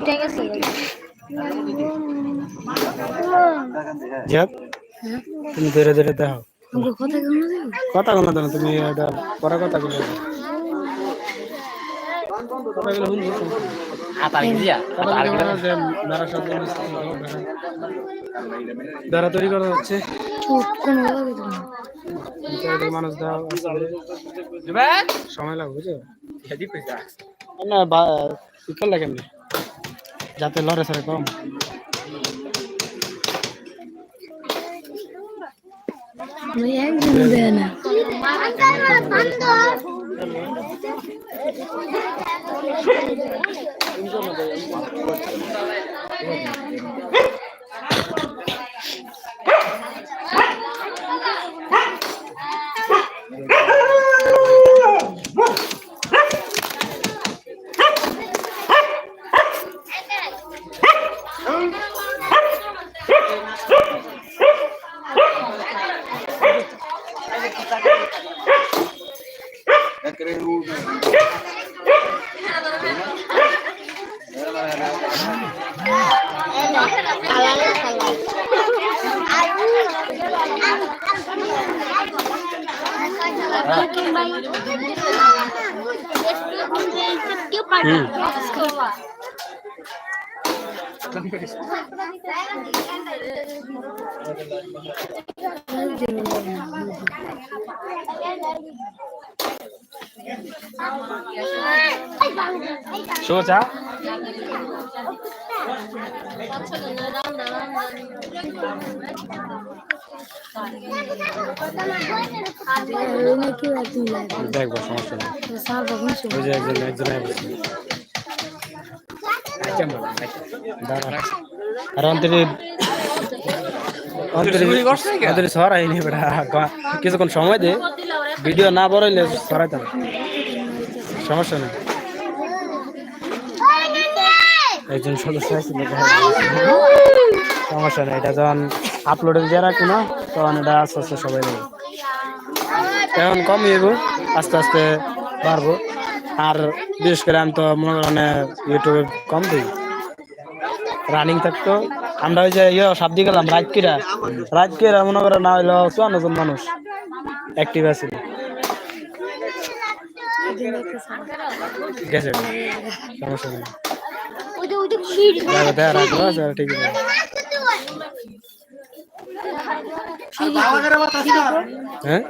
ঠিক আছে তুমি ধীরে ধীরে দেখো আমাকে কথা কোনো দেন তুমি এটা পরে কথা মেরা- মেরা তৈরি করা হচ্ছে। মানুষ সময় লাগবে বুঝছ? না কেমনি? যাতে লড়ে সরে কম। না। সোজা দেখব সমস্যা নেই। ওই যে একজন একজন কিছুক্ষণ সময় দে। ভিডিও না বড়াইলে সরাইতে সমস্যা নেই। একজন সদস্য সমস্যা নেই, এটা যখন আপলোডে দিয়ে রাখব না তখন এটা আস্তে আস্তে সবাই নেবে। এখন কম আস্তে আস্তে বাড়বো। আর বিশেষ করে আমি তো মনে করেন ইউটিউবে কম দিই। রানিং থাকতো। আমরা ওই যে ইয়ে সাপ গেলাম রাজকিরা রাজকিরা মনে করে না হইল চুয়ান্ন জন মানুষ অ্যাক্টিভ আছে। গেছে সমস্যা নেই। দেখা ঠিক আছে। হ্যাঁ?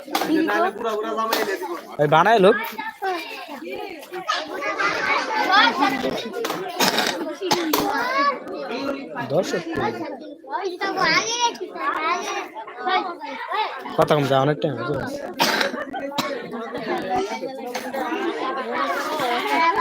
বানাই লোক। দর্শক কথা কম যায় অনেক টাইম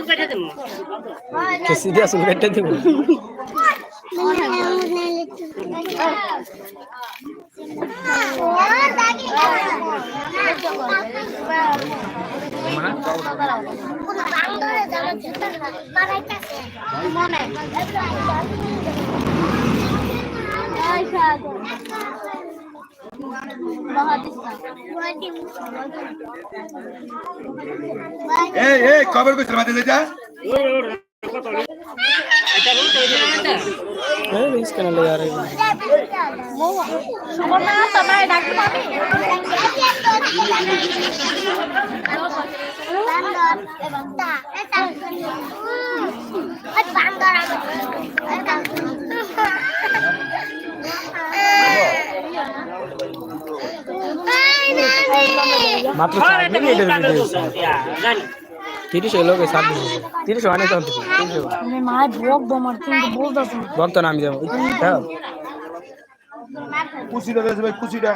কেসি দেবো এই এই কবে কইছিল মাঝে যেটা ইস কেন লে যার মাত্র চার মিনিটের ভিডিও তিরিশ হলো কে ছাব্বিশ তিরিশ হয় না তখন তিরিশ হলো আমি মায় ভোগ দমার কিন্তু বলতেছ। না বলতো না আমি যাব। হ্যাঁ কুচিটা ভাই কুচিটা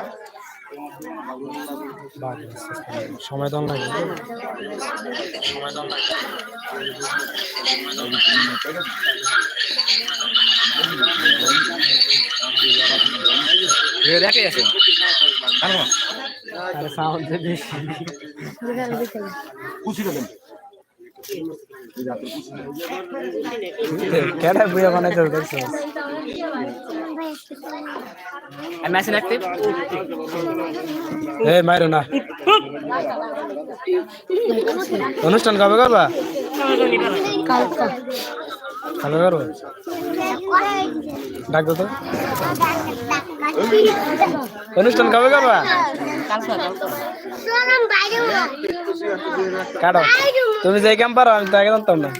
সময় তো লাগে সময় তো লাগে দেখে আছে কেডা বুয়া দেখছ. এই মাইরো না। অনুষ্ঠান কবে করবা? কালকা। কবে করব ডাক তো। অনুষ্ঠান কবে করবা? কাটো। তুমি যে কাম পারো আমি তো আগে জানতাম না।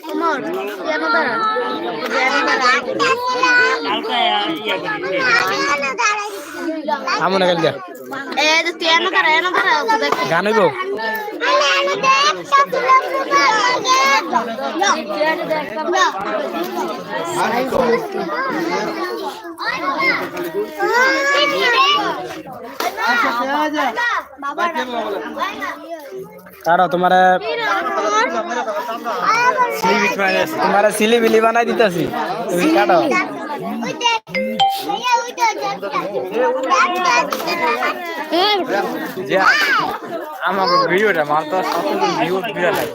আমো না কালকে গান হইব? দেখলাম কাটো তোমার তোমার সিলি বিলি বানাই দিতেছি। তুমি কাটো। যে আমার ভিডিওটা মার তো সবসময় ভিউ বিরাট লাগে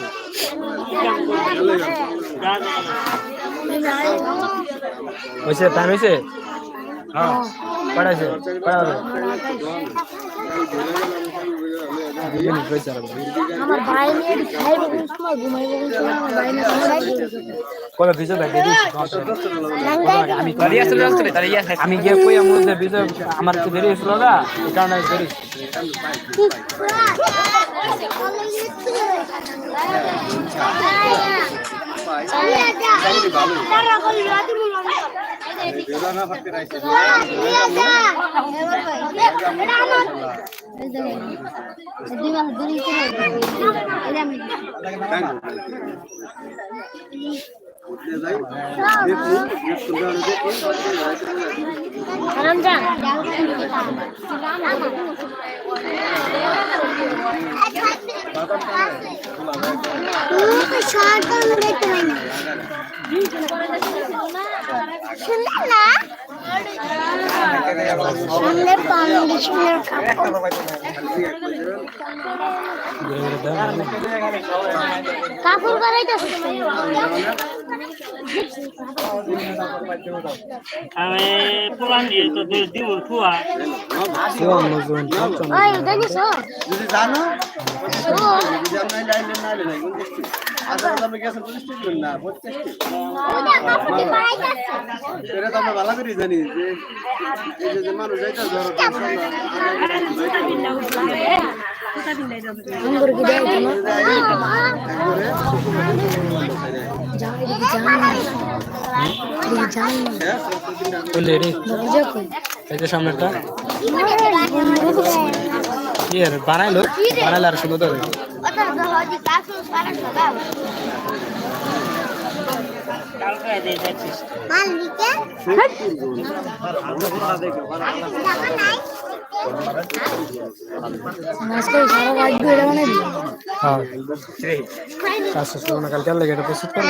হয়েছে? টাইম হয়েছে? হ্যাঁ। পড়াইছে? পড়াবে? মিনিট হয়েছে আর আমার ভাই নিয়ে খাইবে কোন সময়? ঘুমাইবে কোন সময়? আমার ভাই ভিজে ব্যাগ আমি তাহলে চলে আসছে তাহলে ইয়ে আমি গিয়ে কই আমার মধ্যে ভিজে আমার একটু দেরি হয়েছিল না এই কারণে আমি দেরি রমজান শুনলে না শুনলে পানি শুনলে কাপড়। বাড়াইতেছে আমি পুরান দিয়ে তো দিব ওই জানো এটা তো আমরা ভালো করে জানি যে মানুষ যাইতে ধরো সামনেটা বানাইলো? বানাইলে আর সুন্দর হবে কালকে দিয়ে যাচ্ছিস মালিকে আজকে সারা রাত ধরে বানাবি হ্যাঁ কাজ শেষ করব না। কালকে লেগে এটা প্রস্তুত করব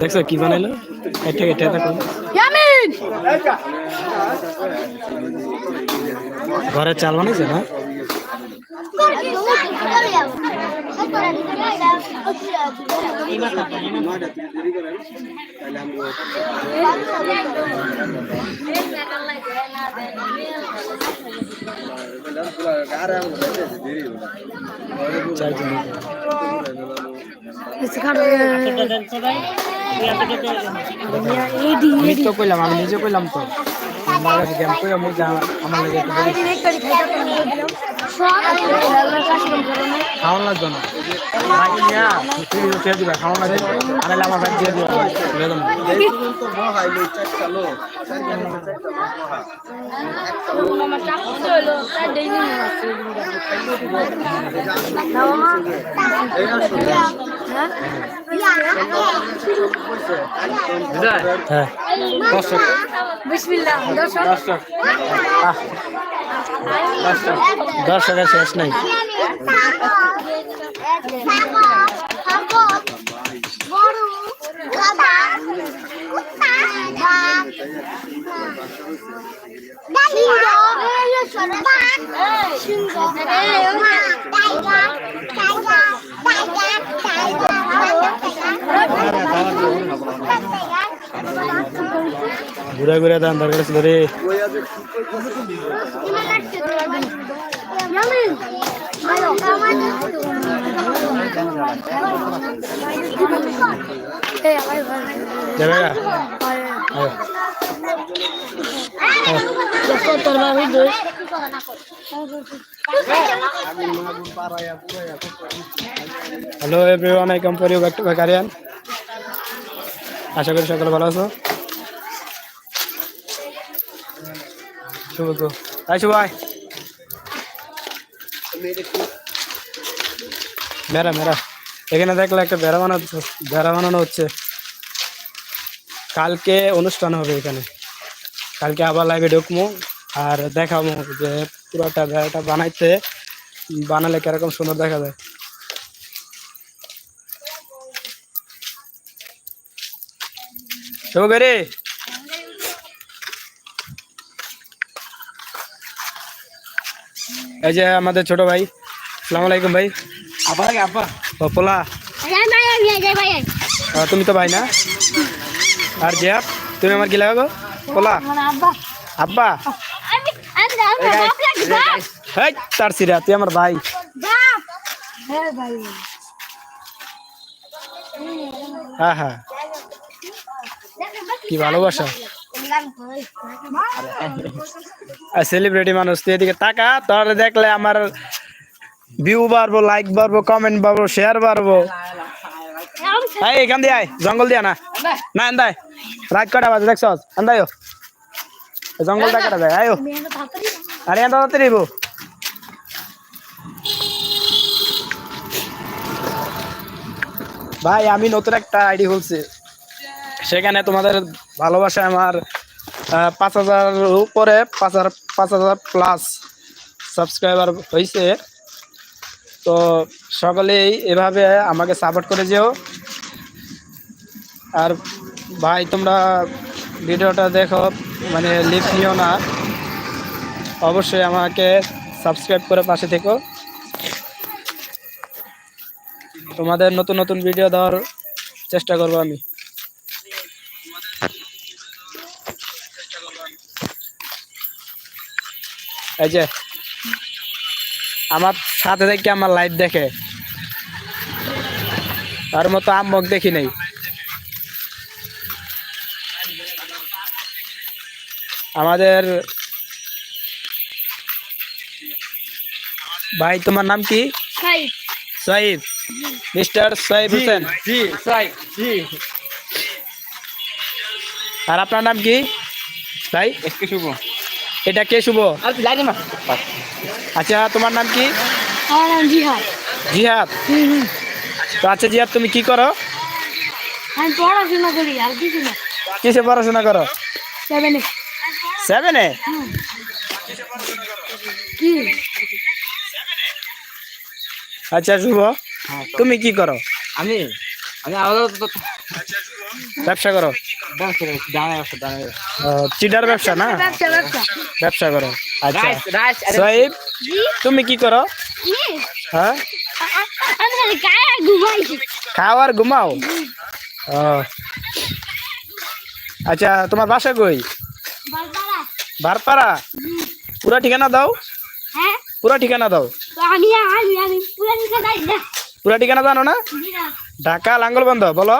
দেখছ কি বানাইলো? এটা এটা দেখো। ইয়ামিন! ঘরে চাল বানাইছে না করে যাব নয়টা থেকে দেরি করেন তাহলে আমি আর আমি দেরি হবে চারজন এইডি আমি তো কইলাম আমি নিজে কইলাম তো। আমার আমার- আমার। খাওয়ান লাগতো না খাওয়ান লাগবে আনাইলে আমার ভাই দিয়ে দিবা তুলে হ্যাঁ দর্শক দর্শক দর্শকের শেষ নাই ঘুরে ঘুরে দাম দরকার ছিল রে এই ভাই ভাই যাবে গা? আয়। Hello everyone I come for you back to ভ্যাকারিয়ান আশা করি সকলে ভালো আছো। শুভ তো তাই শুভ মেরা মেরা এখানে দেখলে একটা বেড়া বানানো বেড়া বানানো হচ্ছে। কালকে অনুষ্ঠান হবে এখানে। কালকে আবার লাইভে ঢুকবো আর দেখাবো যে পুরোটা বেড়াটা বানাইতে বানালে কীরকম সুন্দর দেখা যায়। শুভ করে এই যে আমাদের ছোট ভাই সালাম আলাইকুম ভাই। আবার আগে আব্বা। ও, পোলা। আহ, তুমি তো ভাই না? আর জিয়াব তুমি আমার কি লাগাবো? পোলা আব্বা। হেই তার সিরা তুই আমার ভাই। হ্যাঁ হ্যাঁ হ্যাঁ। কি ভালোবাসা? সেলিব্রিটি মানুষ তুই এদিকে তাকা তোর দেখলে আমার ভিউ বাড়বো লাইক বাড়বো কমেন্ট বাড়বো শেয়ার বাড়বো। এই, এখান দিয়ে আয়। জঙ্গল দিয়া না না এন্দায় রাত কটা বাজে দেখছ এন্দায়ও জঙ্গলটা কাটা যায়? আয়ো। আরে এন্দ তাড়াতাড়ি বো ভাই, আমি নতুন একটা আইডি খুলছি। সেখানে তোমাদের ভালোবাসা আমার পাঁচ হাজার উপরে পাঁচ হাজার পাঁচ হাজার প্লাস সাবস্ক্রাইবার হয়েছে তো সকলেই এভাবে আমাকে সাপোর্ট করে যেও। আর ভাই, তোমরা ভিডিওটা দেখো মানে লিভ নিও না। অবশ্যই আমাকে সাবস্ক্রাইব করে পাশে থেকো। তোমাদের নতুন নতুন ভিডিও দেওয়ার চেষ্টা করব আমি। এই যে, আমার সাথে থেকে আমার লাইভ দেখে। তার মতো আম্মক দেখি নাই। আমাদের ভাই তোমার নাম কি? সাইদ মিস্টার সাইদ হোসেন। জি সাই জি। আর আপনার নাম কি? ভাই? শুভ। এটা কে শুভ? আচ্ছা তোমার নাম কি? আমার নাম জিহাদ। জিহাদ। তো আচ্ছা জিহাদ তুমি কি করো? আমি পড়াশোনা করি আর কিছু না। কিসে পড়াশোনা করো? সেভেনে সেভেনে কি? আচ্ছা শুভ। তুমি কি করো? আমি আমি আলাদা তো ব্যবসা করো। দাঁড়ায় আসো দাঁড়ায় আহ, চিটার ব্যবসা না? ব্যবসা ব্যবসা। ব্যবসা করো। আচ্ছা। রাইস রাইস সাহেব তুমি কি করো? হ্যাঁ? আমি খালি গায়ে ঘুমাইছি? খাও আর ঘুমাও? ও। আচ্ছা তোমার বাসা কই? বারপাড়া। পুরা ঠিকানা দাও। হ্যাঁ? পুরা ঠিকানা দাও। পুরো ঠিকানা জানো না? ঢাকা লাঙ্গলবন্ধ বলো।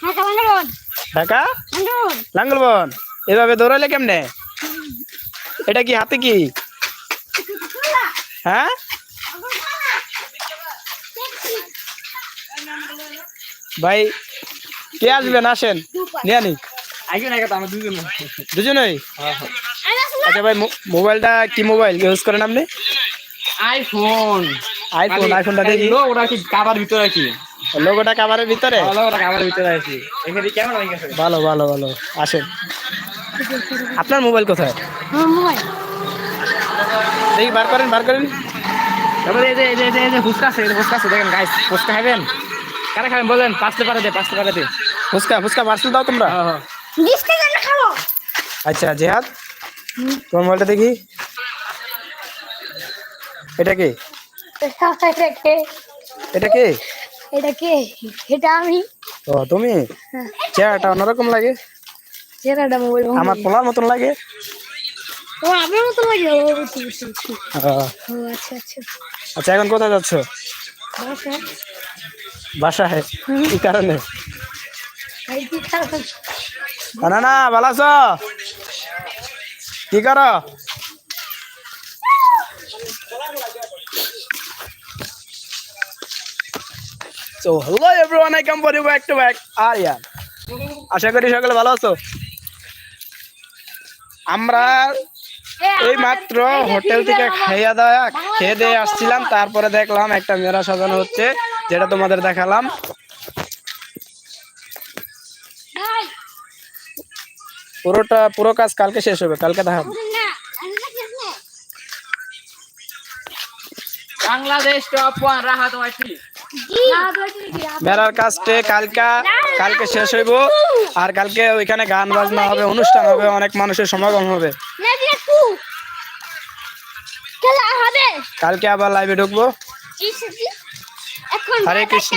হ্যাঁ কেমন রোড ঢাকা? রোড লাঙ্গলবন এভাবে দৌড়াইলে কেমনে? এটা কি হাতে কি? হ্যাঁ? ভাই কে আসবেন আসেন। নিয়ে নি। দুজনেই? হ্যাঁ, আচ্ছা ভাই মো- মোবাইলটা কি মোবাইল? ইউজ করেন আপনি? আইফোন। আইফোন আইফোনটা দেখি। ওটা কি কাবার ভিতরে কি লোগোটা কাভারের ভিতরে? ভালো ওটা ভিতরে আছে এখানে কেমন হয়ে গেছে ভালো ভালো ভালো। আসেন। আপনার মোবাইল কোথায়? আমার মোবাইল। দেখি বার করেন বার করেন। তারপরে এই যে এই যে এই যে- ফুচকা আছে এই যে ফুচকা আছে দেখেন গাইস ফুচকা খাবেন? কারা খাবেন বলেন? দে পাঁচতে পারে দে। ফুচকা ফুচকা পার্সেল দাও তোমরা। হ্যাঁ হ্যাঁ। আচ্ছা জেহাদ তোমার মোবাইলটা দেখি। এটা কি? এটা কে? এটা কি? এটা কে এটা আমি। ও তুমি? চেহারাটা অন্যরকম লাগে। চেহারাটা মোবাইল আমার পোলার মতন লাগে। ও আপনার মতো লাগে? ও আচ্ছা আচ্ছা। আচ্ছা এখন কোথায় যাচ্ছ? বাসা বাসায় কি কারণে না না ভালো আছো কি করো back. Aryan. আশা করি সকলে ভালো আছো আমরা এই মাত্র হোটেল থেকে খাইয়া দাওয়া খেয়ে দিয়ে আসছিলাম, তারপরে দেখলাম একটা মেয়েরা সাজানো হচ্ছে যেটা তোমাদের দেখালাম। পুরোটা পুরো কাজ কালকে শেষ হবে কালকে না বাংলাদেশ টপ ওয়ান রাহা তোমার মেলার কাজটে কালকা কালকে শেষ হইব। আর কালকে ওইখানে গান বাজনা হবে অনুষ্ঠান হবে অনেক মানুষের সমাগম হবে। কালকে আবার লাইভে ঢুকবো। হরে কৃষ্ণ।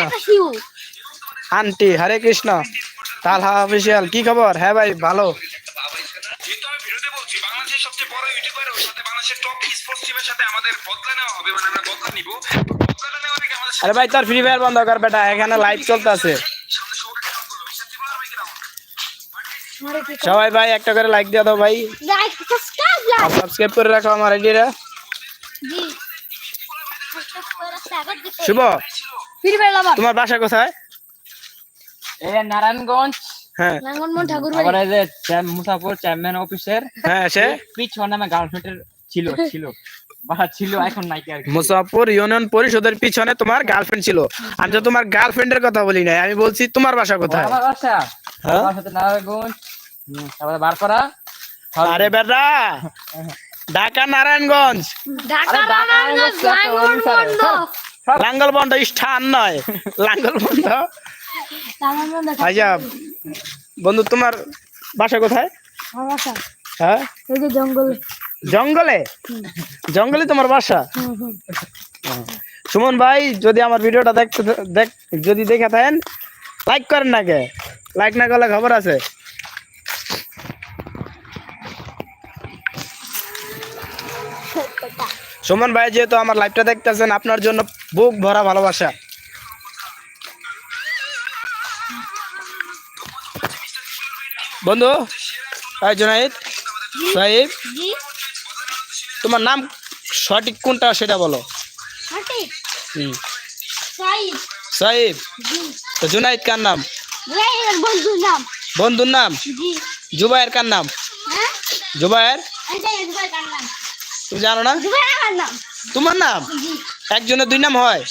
আন্টি হরে কৃষ্ণ। তালহা অফিসিয়াল কি খবর? হ্যাঁ ভাই ভালো। আরে ভাই তোর ফ্রি ফায়ার বন্ধ কর বেটা এখানে লাইভ চলতে আছে সামনে শোটা কেমন করল বিশ্বাস করল আর ভাই। কীরকম সবাই ভাই একটা করে লাইক দিয়ে দাও ভাই সাবস্ক্রাইব করে রাখো আমার আইডিটা জি শুভ। তোমার বাসা কোথায়? যে নারায়ণগঞ্জ। হ্যাঁ। নাঙ্গনমোহন ঠাকুর আবার এই যে মুসাফর চেয়ারম্যান অফিসের। হ্যাঁ সে? পিছনে আমার গার্লফ্রেন্ডের ছিল ছিল। ছিল এখন নাই কি আর মুসাফর ইউনিয়ন পরিষদের পিছনে তোমার গার্লফ্রেন্ড ছিল। আমি তো তোমার গার্লফ্রেন্ডের কথা বলি নাই আমি বলছি তোমার বাসা কোথায়? আমার বাসা। হ্যাঁ? আমার সাথে নারায়ণগঞ্জ। তারপরে বারপাড়া। আরে বেটা ঢাকা নারায়ণগঞ্জ ঢাকা নারায়ণগঞ্জ নাঙ্গনমোহন লাঙ্গলবন্ড স্থান নয় লাঙ্গলবন্ড নাঙ্গনমোহন আচ্ছা বন্ধু তোমার বাসা কোথায়? হ্যাঁ? এই জঙ্গল। জঙ্গলে? জঙ্গলে তোমার বাসা। সুমন ভাই যদি আমার ভিডিওটা দেখতে দেখ যদি দেখে থাকেন লাইক করেন না কে? লাইক না করলে খবর আছে? সুমন ভাই যেহেতু আমার লাইভটা দেখতেছেন আপনার জন্য বুক ভরা ভালোবাসা। বন্ধু এই জুনাইদ সাহিব তোমার নাম সঠিক কোনটা সেটা বলো। সাহিব। তো জুনাইদ কার নাম? বন্ধুর নাম। বন্ধুর নাম? জি। জুবায়ের কার নাম? জুবাইয়ের জুবায়ের? এটা জুবাই কার নাম? তুমি জানো না? আমার নাম? তোমার নাম? একজনের দুই নাম হয়।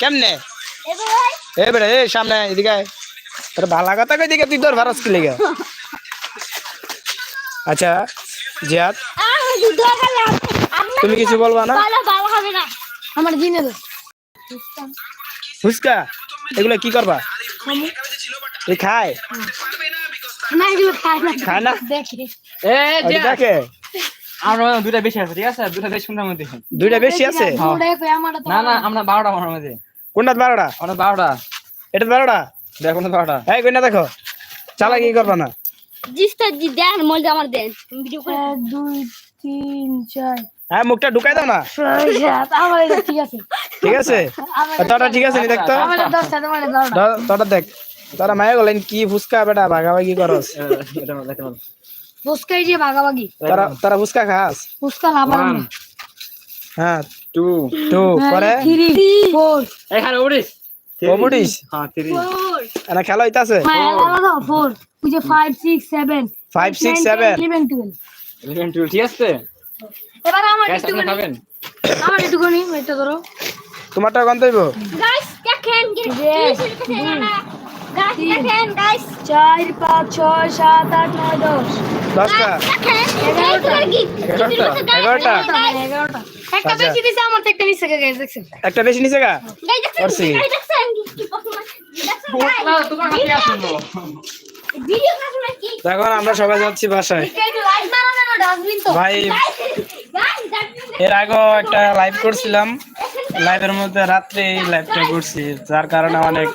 কেমনে? এ বেড়ে এ সামনে এদিকে তোর ভালো কথা কই দিকে তুই তোর ভারস কি লেগে। আচ্ছা জিয়াদ তুমি কিছু বলবা না? আমার জিনে দে। ফুচকা? এগুলো কি করবা? খায়? না এগুলো খাই না। খায় না? দেখি। যে দেখে আমার বেশি আছে ঠিক আছে? দুটা বেশি কোনটার মধ্যে। দুইটা বেশি আছে? না না আমরা বারোটা আমার মধ্যে। কোনটা বারোটা? আমরা বারোটা। এটা বারোটা? দেখো না বারোটা। এই কইনা দেখো? চালা কি করবা না? জিসটা জি দেন মোলটা আমার দেন। ভিডিও করে দুই তিন চার। হ্যাঁ মুখটা ঢুকাই দাও না। ঠিক আছে। ঠিক আছে? তোটা ঠিক আছে নি দেখতো তোটা দেখ। তোরা মায়া গলেন কি ফুচকা বেটা ভাগাভাগি করস। এটা ফুচকা এই যে ভাগাভাগি। তোরা তোরা ফুচকা খাস? ফুচকা লাভার হ্যাঁ টু টু পরে? থ্রি ফোর এখানে উড়িস কমুডিস হ্যাঁ থ্রি এনা খেলা হইতাছে? হ্যাঁ লাগানো ফোর ওই যে five six seven five six seven eleven twelve eleven two ঠিক আছে? এবার আমার খাবেন। আমার একটুখানি এটা ধরো। তোমারটা কত হইব? গাইস দেখেন Yes. গাইস দেখেন গাইস চার পাঁচ ছয় সাত আট নয় দশ। দশটা। এগারোটা। একটা। বেশি দিছে আমার তো একটা নিচে দেখছেন একটা বেশি নিছে গা? করছি। দেখেন আমরা সবাই যাচ্ছি বাসায়। ভাই এর আগেও একটা লাইভ করছিলাম। লাইভের মধ্যে রাত্রে এই লাইভটা করছি যার কারণে অনেক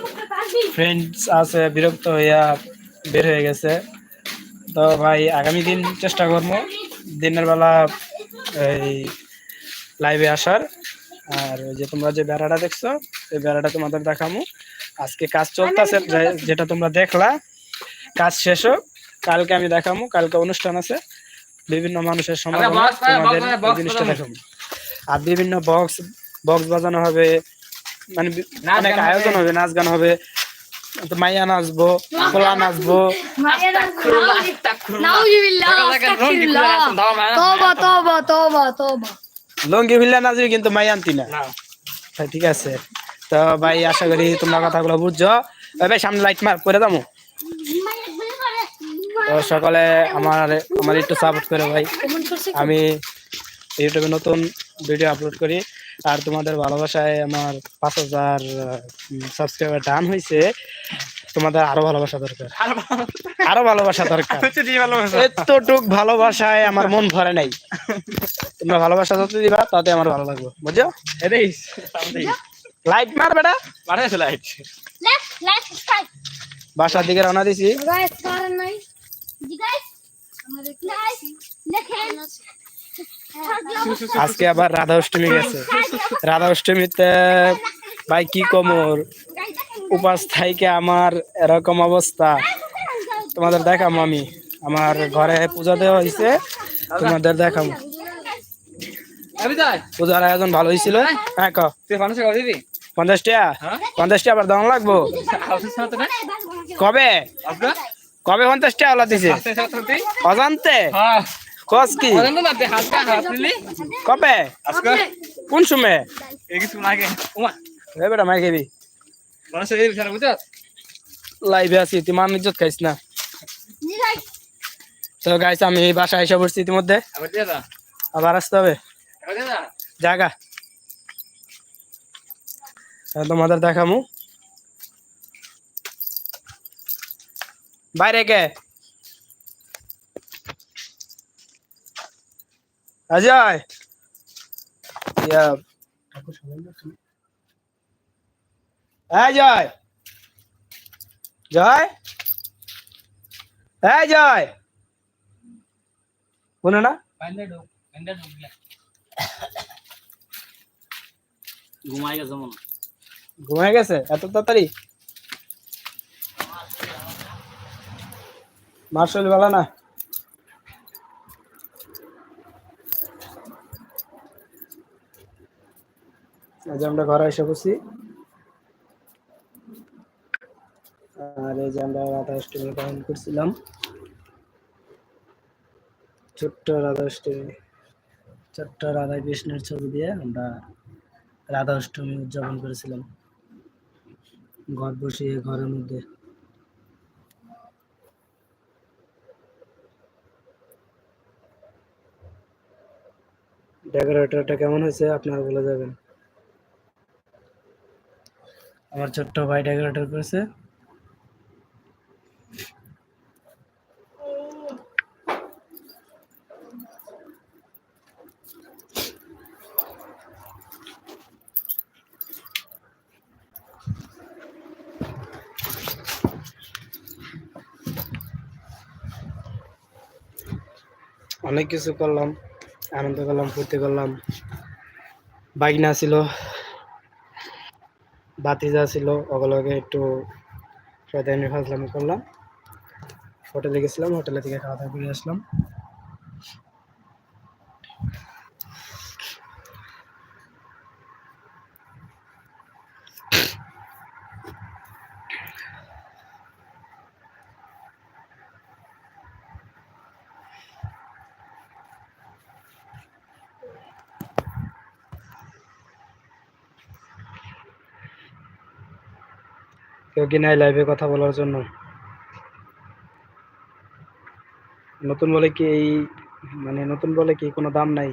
ফ্রেন্ডস আছে বিরক্ত হইয়া বের হয়ে গেছে। তো ভাই আগামী দিন চেষ্টা করব দিনের বেলা এই লাইভে আসার। আর যে তোমরা যে বেড়াটা দেখছ এই বেড়াটা তোমাদের দেখামু। আজকে কাজ চলতেছে যেটা তোমরা দেখলা কাজ শেষ হোক কালকে আমি দেখামু কালকে অনুষ্ঠান আছে। বিভিন্ন মানুষের সমাগমে box তোমাদের জিনিসটা। দেখাবো আর বিভিন্ন বক্স বক্স বাজানো হবে মানে অনেক আয়োজন হবে নাচ গান হবে। মাইয়া নাচবো খোলা নাচবো। লঙ্গি ভিল্লা নাচবি কিন্তু মাইয়া আনতি না। না। ঠিক আছে। তো ভাই আশা করি তোমরা কথাগুলো বুঝছ। ভাই সামনে লাইট মার করে দামো তো সকালে আমার আমার একটু সাপোর্ট করে ভাই। আমি ইউটিউবে নতুন ভিডিও আপলোড করি। আর তোমাদের ভালোবাসায় আমার পাঁচ হাজার সাবস্ক্রাইবার ডান হয়েছে তোমাদের আরও ভালোবাসা দরকার। আরও ভালোবাসা? দরকার। এতটুক ভালোবাসায় আমার মন ভরে নাই। তোমরা ভালোবাসা যত দিবা তাতে আমার ভালো লাগবে। বুঝছ? এটাই লাইট মার বেটা। পাঠাইছে লাইট বাসার দিকে রওনা দিছি। আজকে আবার রাধা অষ্টমী গেছে। রাধা অষ্টমীতে ভাই কি কমর উপাস থাইকে আমার এরকম অবস্থা। তোমাদের দেখাম আমি। আমার ঘরে পূজা দেওয়া হয়েছে তোমাদের দেখাম। পূজার আয়োজন ভালো হয়েছিল হ্যাঁ ক তুই মানুষের কথা দিবি পঞ্চাশ টাকা হ্যাঁ? পঞ্চাশ টাকা আবার দাম লাগবো? হাউসের সাথে না কবে? কবে পঞ্চাশ টাকা ওলা দিছে? অজান্তে? হ্যাঁ। কস কি? ওদের তো না হাত কা হাত নিলি কবে কোন সময় বেটা খেবি। লাইভে আছি তুই মান ইজ্জত খাইস না। তো গাইস আমি বাসায় এসে পড়ছি ইতিমধ্যে। আবার আসতে হবে। জায়গা তোমাদের দেখামু। বাইরে কে? এই জয়। জয়। এই জয়। শুনে না? ঘুমাই গেছে মনে। ঘুমায় গেছে? এত তাড়াতাড়ি? মার্শাল ভালো না? আজ আমরা ঘরে এসে বসি। আর এই যে আমরা রাধা অষ্টমী পালন করছিলাম। ছোট্ট রাধা অষ্টমী ছোট্ট রাধা কৃষ্ণের ছবি দিয়ে আমরা রাধা অষ্টমী উদযাপন করেছিলাম। ঘর বসিয়ে, ঘরের মধ্যে। ডেকোরেটরটা কেমন হয়েছে? আপনারা বলে যাবেন। আমার ছোট্ট ভাই ডেকোরেটর করেছে। অনেক কিছু করলাম, আনন্দ করলাম, ফুর্তি করলাম। বাইক না ছিল। বাতিজা ছিল, ওগুলোকে একটু শয়তানি ফাজলামি করলাম। হোটেলে গেছিলাম হোটেলে থেকে খাওয়া দাওয়া করে আসলাম। কেউ কি নাই লাইভে কথা বলার জন্য? নতুন বলে কি এই মানে নতুন বলে কি কোনো দাম নাই?